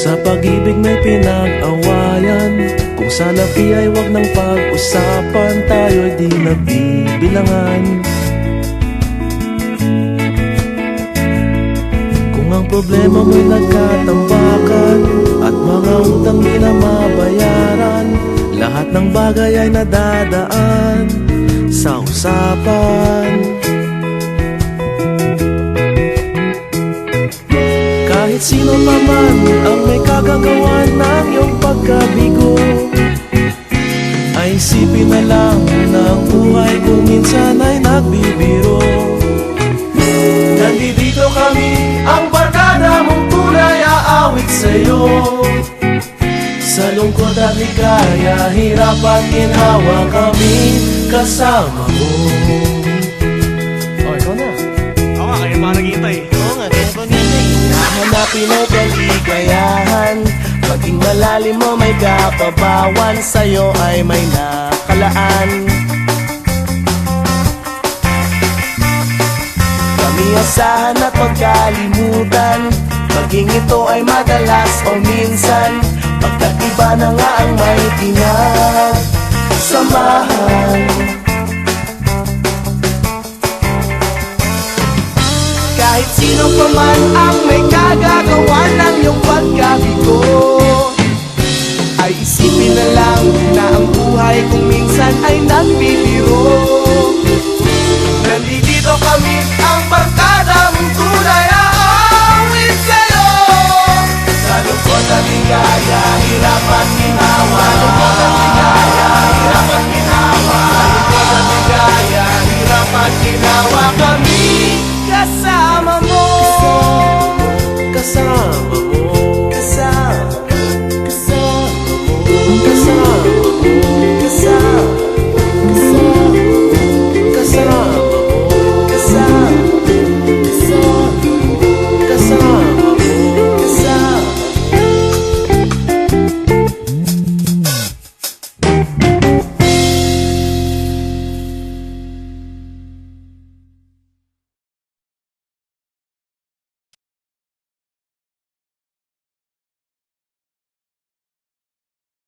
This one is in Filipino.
sa pag-ibig may pinag-awayan. Kung sa labi ay wag ng pag-usapan Tayo'y di nagbibilangan Kung ang problema mo'y nagkatambakan At mga utang di na mabayaran Lahat ng bagay ay nadadaan Sa usapan. Kahit sino pa man ang pagkabigo Ay isipin na lang na ang buhay kung minsan ay nagbibiro. Nandito kami, ang barkada mong tunay aawit sa'yo. Sa lungkot at ligaya, hirap at ginhawa kami kasama mo Oh, ikaw na. Oo nga, kaya pa nakita eh. Oo nga, kaya kaligayahan Maging malalim mo may kapabawan Sa'yo ay may nakalaan. Kami asahan at magkalimutan Maging ito ay madalas o minsan Pagkat iba na nga ang may pinagsamahan Kahit sino pa man ang may kagagawa ng iyong pagkabigo ay isipin na lang na ang buhay kung minsan ay nagbibiro Nandito kami ang barkada mong tunay Aawit sa'yo. Sa lungkot at ligaya, hirapan